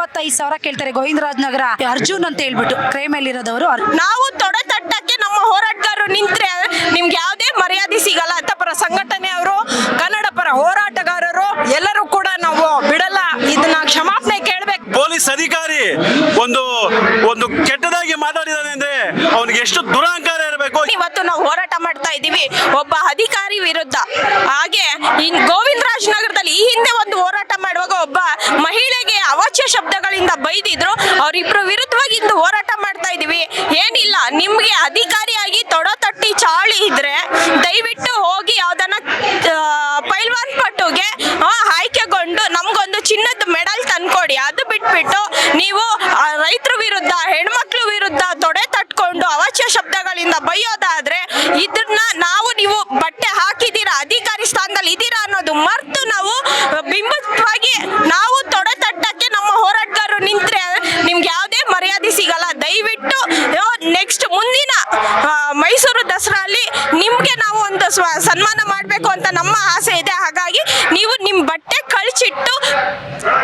ಇಪ್ಪತ್ತೈದು ಸಾವಿರ ಕೇಳ್ತಾರೆ ಗೋವಿಂದರಾಜ್ ನಗರ ಅರ್ಜುನ್ ಅಂತ ಹೇಳ್ಬಿಟ್ಟು ಕ್ರೈಮ್ ಅಲ್ಲಿ ಇರೋದವರು ನಾವು ತೊಡೆ ತಟ್ಟಕ್ಕೆ ನಮ್ಮ ಹೋರಾಟಗಾರರು ನಿಂತ್ರೆ ನಿಮ್ಗೆ ಯಾವುದೇ ಮರ್ಯಾದೆ ಸಿಗಲ್ಲ ಅಂತ ಪರ ಸಂಘಟನೆಯವರು ಕನ್ನಡ ಪರ ಹೋರಾಟಗಾರರು ಎಲ್ಲರೂ ಕೂಡ ನಾವು ಬಿಡಲ್ಲ. ಇದನ್ನ ಕ್ಷಮಾಪಣೆ ಕೇಳ್ಬೇಕು. ಪೊಲೀಸ್ ಅಧಿಕಾರಿ ಒಂದು ಒಂದು ಕೆಟ್ಟದಾಗಿ ಮಾತಾಡಿದಾನೆ ಅಂದ್ರೆ ಅವನಿಗೆ ಎಷ್ಟು ದುರಹಂಕಾರ ಇರಬೇಕು? ಇವತ್ತು ನಾವು ಹೋರಾಟ ಮಾಡ್ತಾ ಇದ್ದೀವಿ. ಒಬ್ಬ ಅಧಿಕಾರಿ ವಿರುದ್ಧ. ಹಾಗೆ ಇನ್ ಗೋವಿಂದರಾಜ್ ನಗರದಲ್ಲಿ ಈ ಹಿಂದೆ ಒಂದು ಹೋರಾಟ ಮಾಡುವಾಗ ಒಬ್ಬ ಮಹಿಳೆಗೆ ಅವಾಚ್ಯ ಶಬ್ದಗಳಿಂದ ಬೈದಿದ್ರು. ಅವರಿಬ್ರು ವಿರುದ್ಧವಾಗಿ ಇಂದು ಹೋರಾಟ ಮಾಡ್ತಾ ಇದ್ದೀವಿ. ಏನಿಲ್ಲ ನಿಮ್ಗೆ ಅಧಿಕಾರಿಯಾಗಿ ತೊಡೋ ತಟ್ಟಿ ಚಾಳಿ ಇದ್ರೆ ದಯವಿಟ್ಟು ಹೋಗಿ ಯಾವ್ದನ್ನ ಪೈಲ್ವಾನ್ ಪಟ್ಟುಗೆ ಆ, ಆಯ್ಕೆಗೊಂಡು ನಮ್ಗೊಂದು ಚಿನ್ನದ ಮೆಡಲ್ ತಂದ್ಕೊಡಿ. ಅದು ಬಿಟ್ಬಿಟ್ಟು ನೀವು ರೈತರ ವಿರುದ್ಧ ಹೆಣ್ಮಕ್ಳು ವಿರುದ್ಧ ತೊಡೆ ತಟ್ಕೊಂಡು ಅವಾಚ್ಯ ಶಬ್ದಗಳಿಂದ ಬೈಯೋದಾದ್ರೆ ಇದನ್ನ ನಾವು ನೀವು ಬಟ್ಟೆ ಹಾಕಿದ್ದೀರಾ ಅಧಿಕಾರಿ ಸ್ಥಾನದಲ್ಲಿ ಇದ್ದೀರಾ ಅನ್ನೋದು ಮರ್ತು ನಾವು ಬಿಂಬಿತವಾಗಿ ನಾವು ತೊಡೆ ತಟ್ಟಕ್ಕೆ ನಮ್ಮ ಹೋರಾಟಗಾರರು ನಿಂತ್ರೆ ನಿಮ್ಗೆ ಯಾವುದೇ ಮರ್ಯಾದೆ ಸಿಗಲ್ಲ ದಯವಿಟ್ಟು ನೆಕ್ಸ್ಟ್ ಮುಂದಿನ ಮೈಸೂರು ದಸರಾ ಅಲ್ಲಿ ನಿಮ್ಗೆ ನಾವು ಒಂದು ಸನ್ಮಾನ ಮಾಡಬೇಕು ಅಂತ ನಮ್ಮ ಆಸೆ ಇದೆ. ಹಾಗಾಗಿ ನೀವು ನಿಮ್ಮ ಬಟ್ಟೆ ಕಳಿಸಿಟ್ಟು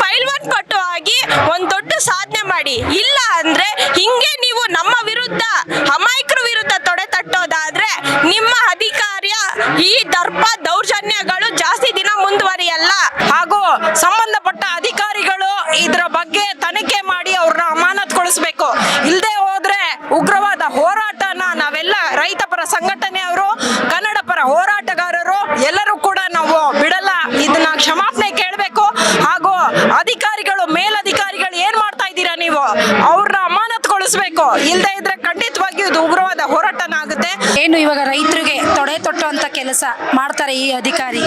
ಪೈಲ್ವಾನ್ ಪಟ್ಟು ಆಗಿ ಒಂದು ದೊಡ್ಡ ಸಾಧನೆ ಮಾಡಿ. ಇಲ್ಲ ಅಂದ್ರೆ ಹಿಂಗೆ ನೀವು ನಮ್ಮ ವಿರುದ್ಧ, ಅಮಾಯಕರ ವಿರುದ್ಧ ತೊಡೆ ತಟ್ಟೋದಾದ್ರೆ ನಿಮ್ಮ ಅಧಿಕಾರಿಯ ಈ ದರ್ಪ Hilda ಏನು ಇವಾಗ ರೈತರಿಗೆ ತೊಡೆ ತೊಟ್ಟುವಂತ ಕೆಲಸ ಮಾಡ್ತಾರೆ ಈ ಅಧಿಕಾರಿ.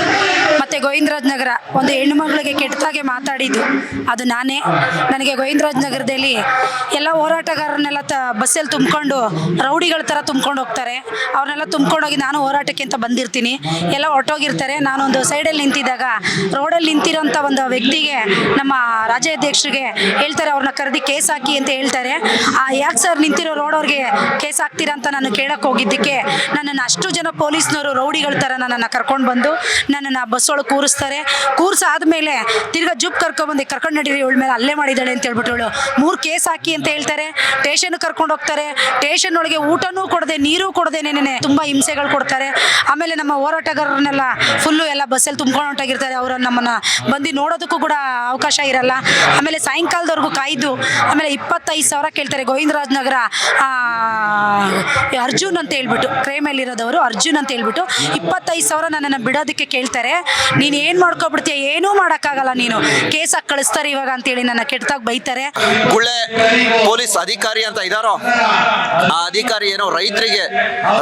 ಮತ್ತೆ ಗೋವಿಂದರಾಜ್ ನಗರ ಒಂದು ಹೆಣ್ಣು ಮಗಳಿಗೆ ಕೆಟ್ಟದಾಗೆ ಮಾತಾಡಿದ್ದು. ಅದು ನಾನೇ. ನನಗೆ ಗೋವಿಂದರಾಜ್ ನಗರದಲ್ಲಿ ಎಲ್ಲ ಹೋರಾಟಗಾರರನ್ನೆಲ್ಲ ತ, ಬಸ್ಸಲ್ಲಿ ತುಂಬಿಕೊಂಡು ರೌಡಿಗಳ ಥರ ತುಂಬ್ಕೊಂಡು ಹೋಗ್ತಾರೆ. ಅವ್ರನ್ನೆಲ್ಲ ತುಂಬ್ಕೊಂಡೋಗಿ ನಾನು ಹೋರಾಟಕ್ಕೆ ಅಂತ ಬಂದಿರ್ತೀನಿ. ಎಲ್ಲ ಹೊರಟೋಗಿರ್ತಾರೆ. ನಾನೊಂದು ಸೈಡಲ್ಲಿ ನಿಂತಿದ್ದಾಗ ರೋಡಲ್ಲಿ ನಿಂತಿರೋಂಥ ಒಂದು ವ್ಯಕ್ತಿಗೆ ನಮ್ಮ ರಾಜ್ಯಾಧ್ಯಕ್ಷರಿಗೆ ಹೇಳ್ತಾರೆ. ಅವ್ರನ್ನ ಕರೆದಿ ಕೇಸ್ ಹಾಕಿ ಅಂತ ಹೇಳ್ತಾರೆ. ಆ, ಯಾಕೆ ಸರ್ ನಿಂತಿರೋ ರೋಡ್ ಅವ್ರಿಗೆ ಕೇಸ್ ಹಾಕ್ತೀರಾ ಅಂತ ನಾನು ಕೇಳಕ್ಕೆ ಹೋಗಿದ್ದಕ್ಕೆ ನನ್ನನ್ನು ಅಷ್ಟು ಜನ ಪೊಲೀಸ್ನವರು ರೌಡಿಗಳ ಥರ ನನ್ನನ್ನು ಕರ್ಕೊಂಡು ಬಂದು ನನ್ನನ್ನು ಬಸ್ ಒಳಗೆ ಕೂರಿಸ್ತಾರೆ. ಕೂರಿಸಾದ್ಮೇಲೆ ತಿರ್ಗಾ ಜುಪ್ ಕರ್ಕೊಂಡ್ಬಂದು ಕರ್ಕೊಂಡು ನಡೀರಿ, ಇವಳ ಮೇಲೆ ಅಲ್ಲೇ ಮಾಡಿದ್ದಾಳೆ ಅಂತ ಹೇಳ್ಬಿಟ್ಟು ಮೂರು ಕೇಸ್ ಹಾಕಿ ಅಂತ ಹೇಳ್ತಾರೆ. ಟೇಷನ್ ಕರ್ಕೊಂಡು ಹೋಗ್ತಾರೆ. ಟೇಷನ್ ಒಳಗೆ ಊಟನೂ ಕೊಡದೆ, ನೀರು ಕೊಡದೆ ನೆನೆ ತುಂಬ ಹಿಂಸೆಗಳು ಕೊಡ್ತಾರೆ. ಆಮೇಲೆ ನಮ್ಮ ಹೋರಾಟಗಾರರನ್ನೆಲ್ಲ ಫುಲ್ಲು ಎಲ್ಲ ಬಸ್ಸಲ್ಲಿ ತುಂಬ್ಕೊಂಡು ಹೊಂಟಾಗಿರ್ತಾರೆ. ಅವರು ನಮ್ಮನ್ನು ಬಂದು ನೋಡೋದಕ್ಕೂ ಕೂಡ ಅವಕಾಶ ಇರಲ್ಲ. ಆಮೇಲೆ ಸಾಯಂಕಾಲದವರೆಗೂ ಕಾಯ್ದು, ಆಮೇಲೆ ಇಪ್ಪತ್ತೈದು ಸಾವಿರ ಕೇಳ್ತಾರೆ ಗೋವಿಂದರಾಜನಗರ ಅರ್ಜುನ್ ಅಂತ ಹೇಳ್ಬಿಟ್ಟು. ಕ್ರೈಮಲ್ಲಿ ಇರೋದವರು ಅರ್ಜುನ್ ಅಂತ ಹೇಳ್ಬಿಟ್ಟು ಇಪ್ಪತ್ತೈದು ಸಾವಿರ ನನ್ನನ್ನು ಬಿಡೋದಕ್ಕೆ ಕೇಳ್ತಾರೆ. ನೀನು ಏನು ಮಾಡ್ಕೊಬಿಡ್ತೀಯ? ಏನೂ ಮಾಡೋಕ್ಕಾಗಲ್ಲ ನೀನು. ಕೇಸ್ ಹಾಕಿ ಕಳಿಸ್ತಾರೆ ಇವಾಗ ಅಂತೇಳಿ ನನ್ನ ಕೆಟ್ಟದಾಗ ಬೈತಾರೆ. ಗುಳ್ಳೆ, ಪೊಲೀಸ್ ಅಧಿಕಾರಿ ಅಂತ ಇದ್ದಾರೋ ಆ ಅಧಿಕಾರಿ ಏನೋ ರೈತರಿಗೆ,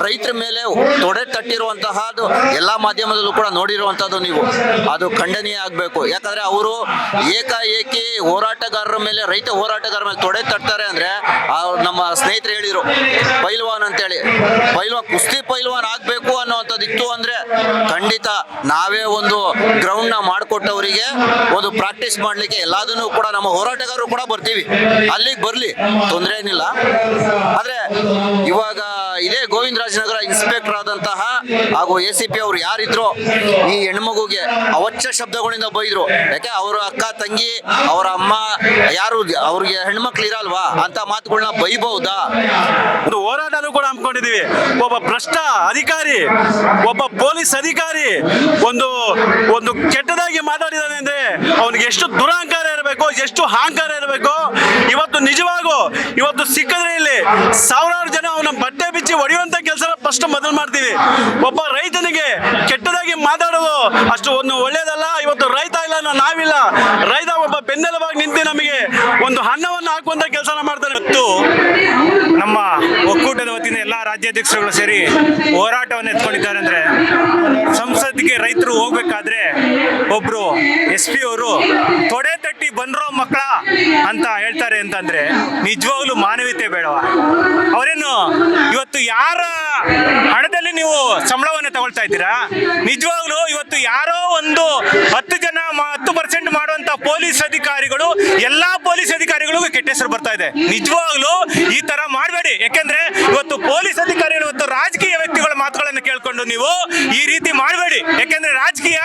ರೈತರ ಮೇಲೆ ತೊಡೆ ತಟ್ಟಿರುವಂತಹದ್ದು ಎಲ್ಲ ಮಾಧ್ಯಮದಲ್ಲೂ ಕೂಡ ನೋಡಿರುವಂಥದ್ದು ನೀವು. ಅದು ಖಂಡನೀಯ ಆಗಬೇಕು. ಯಾಕಂದ್ರೆ ಅವರು ಏಕಾಏಕಿ ಹೋರಾಟಗಾರರ ಮೇಲೆ, ರೈತ ಹೋರಾಟಗಾರರ ಮೇಲೆ ತೊಡೆ ತಟ್ತಾರೆ ಅಂದ್ರೆ ನಮ್ಮ ಸ್ನೇಹಿತರು ಹೇಳಿರು ಪೈಲ್ವಾನ್ ಅಂತೇಳಿ. ಪೈಲ್ವಾನ್ ಕುಸ್ತಿ ಪೈಲ್ವಾನ್ ಆಗ್ಬೇಕು ಅನ್ನೋಂಥದ್ದು ಇತ್ತು ಅಂದ್ರೆ ಖಂಡಿತ ನಾವೇ ಒಂದು ಗ್ರೌಂಡ್ನ ಮಾಡಿಕೊಟ್ಟವರಿಗೆ ಒಂದು ಪ್ರಾಕ್ಟೀಸ್ ಮಾಡ್ಲಿಕ್ಕೆ ಎಲ್ಲಾದನ್ನು ಕೂಡ ನಮ್ಮ ಹೋರಾಟಗಾರರು ಕೂಡ ಬರ್ತೀವಿ. ಅಲ್ಲಿಗೆ ಬರ್ಲಿ, ತೊಂದರೆ ಏನಿಲ್ಲ. ಆದ್ರೆ ಇವಾಗ ಇದೇ ಗೋವಿಂದರಾಜನಗರ ಇನ್ಸ್ಪೆಕ್ಟರ್ ಆದಂತಹ ಹಾಗೂ ಎ ಸಿ ಪಿ ಅವ್ರು ಯಾರಿದ್ರು ಈ ಹೆಣ್ಮಗುಗೆ ಅವಚ್ಚ ಶಬ್ದಗಳಿಂದ ಬೈದ್ರು. ಯಾಕೆ? ಅವ್ರ ಅಕ್ಕ, ತಂಗಿ, ಅವರ ಅಮ್ಮ ಯಾರು, ಅವ್ರಿಗೆ ಹೆಣ್ಮಕ್ಳು ಇರಲ್ವಾ? ಅಂತ ಮಾತುಗಳನ್ನ ಬೈಬಹುದಾ ಹೋರಾಟನೂ ಕೂಡ ಹಮ್ಮಿಕೊಂಡಿದ್ದೀವಿ. ಒಬ್ಬ ಭ್ರಷ್ಟ ಅಧಿಕಾರಿ, ಒಬ್ಬ ಪೊಲೀಸ್ ಅಧಿಕಾರಿ ಒಂದು ಒಂದು ಕೆಟ್ಟದಾಗಿ ಮಾತಾಡಿದಾನೆ ಅಂದ್ರೆ ಅವನಿಗೆ ಎಷ್ಟು ದುರಹಂಕಾರ ಇರಬೇಕು, ಎಷ್ಟು ಅಹಂಕಾರ ಇರಬೇಕು. ಇವತ್ತು ನಿಜವಾಗೂ, ಇವತ್ತು ಸಿಕ್ಕಿದ್ರೆ ಇಲ್ಲಿ ಸಾವಿರಾರು ಜನ ಅವನ ಬಟ್ಟೆ ಬಿಚ್ಚಿ ಹೊಡೆಯುವಂತ ಕೆಲಸ ಫಸ್ಟ್ ಮೊದಲು ಮಾಡ್ತೀವಿ. ಒಬ್ಬ ರೈತನಿಗೆ ಕೆಟ್ಟದಾಗಿ ಮಾತಾಡೋದು ಅಷ್ಟು ಒಂದು ಒಳ್ಳೇದಲ್ಲ, ಇವತ್ತು ರೈತ ಇಲ್ಲ ನಾವಿಲ್ಲ. ರೈತ ಒಬ್ಬ ಬೆನ್ನೆಲುಬಾಗಿ ನಿಂತು ನಮಗೆ ಒಂದು ಅನ್ನವನ್ನು ಹಾಕುವಂತ ಕೆಲಸನ ಮಾಡ್ತಾನೆ. ರಾಜ್ಯಾಧ್ಯಕ್ಷರುಗಳು ಸೇರಿ ಹೋರಾಟವನ್ನು ಎತ್ಕೊಂಡಿದ್ದಾರೆ ಅಂದ್ರೆ ಸಂಸತ್ಗೆ ರೈತರು ಹೋಗ್ಬೇಕಾದ್ರೆ ಒಬ್ರು ಎಸ್ ಪಿ ಅವರು ತೊಡೆ ತಟ್ಟಿ ಬಂದ್ರೋ ಮಕ್ಕಳ ಅಂತ ಹೇಳ್ತಾರೆ ಅಂತಂದ್ರೆ ನಿಜವಾಗ್ಲೂ ಮಾನವೀಯತೆ ಬೇಡವಾ? ಅವರೇನು ಇವತ್ತು ಯಾರ ಹಣದಲ್ಲಿ ನೀವು ಸಂಬಳವನ್ನು ತಗೊಳ್ತಾ ಇದ್ದೀರಾ? ನಿಜವಾಗ್ಲೂ ಇವತ್ತು ಯಾರೋ ಒಂದು ಹತ್ತು ಜನ ಹತ್ತು ಪರ್ಸೆಂಟ್ ಮಾಡುವಂತ ಪೊಲೀಸ್ ಅಧಿಕಾರಿಗಳು, ಎಲ್ಲಾ ಪೊಲೀಸ್ ಅಧಿಕಾರಿಗಳಿಗೂ ಕೆಟ್ಟ ಹೆಸರು ಬರ್ತಾ ಇದೆ. ನಿಜವಾಗ್ಲೂ ಈ ತರ ಮಾಡಬೇಡಿ. ಯಾಕೆಂದ್ರೆ ಇವತ್ತು ಪೊಲೀಸ್ ಅಧಿಕಾರಿಗಳು ಇವತ್ತು ರಾಜಕೀಯ ವ್ಯಕ್ತಿಗಳ ಮಾತುಗಳನ್ನು ಕೇಳ್ಕೊಂಡು ನೀವು ಈ ರೀತಿ ಮಾಡಬೇಡಿ. ಯಾಕೆಂದ್ರೆ ರಾಜಕೀಯ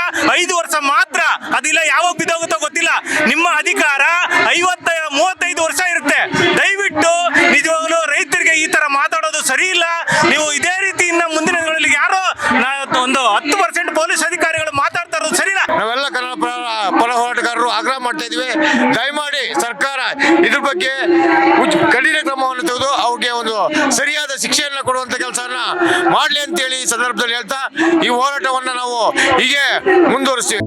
ಇದೀವಿ. ದಯಮಾಡಿ ಸರ್ಕಾರ ಇದ್ರ ಬಗ್ಗೆ ಕಠಿಣ ಕ್ರಮವನ್ನು ತೆಗೆದು ಅವ್ರಿಗೆ ಒಂದು ಸರಿಯಾದ ಶಿಕ್ಷೆಯನ್ನು ಕೊಡುವಂತ ಕೆಲಸವನ್ನ ಮಾಡ್ಲಿ ಅಂತೇಳಿ ಈ ಸಂದರ್ಭದಲ್ಲಿ ಹೇಳ್ತಾ ಈ ಹೋರಾಟವನ್ನ ನಾವು ಹೀಗೆ ಮುಂದುವರಿಸ್ತೀವಿ.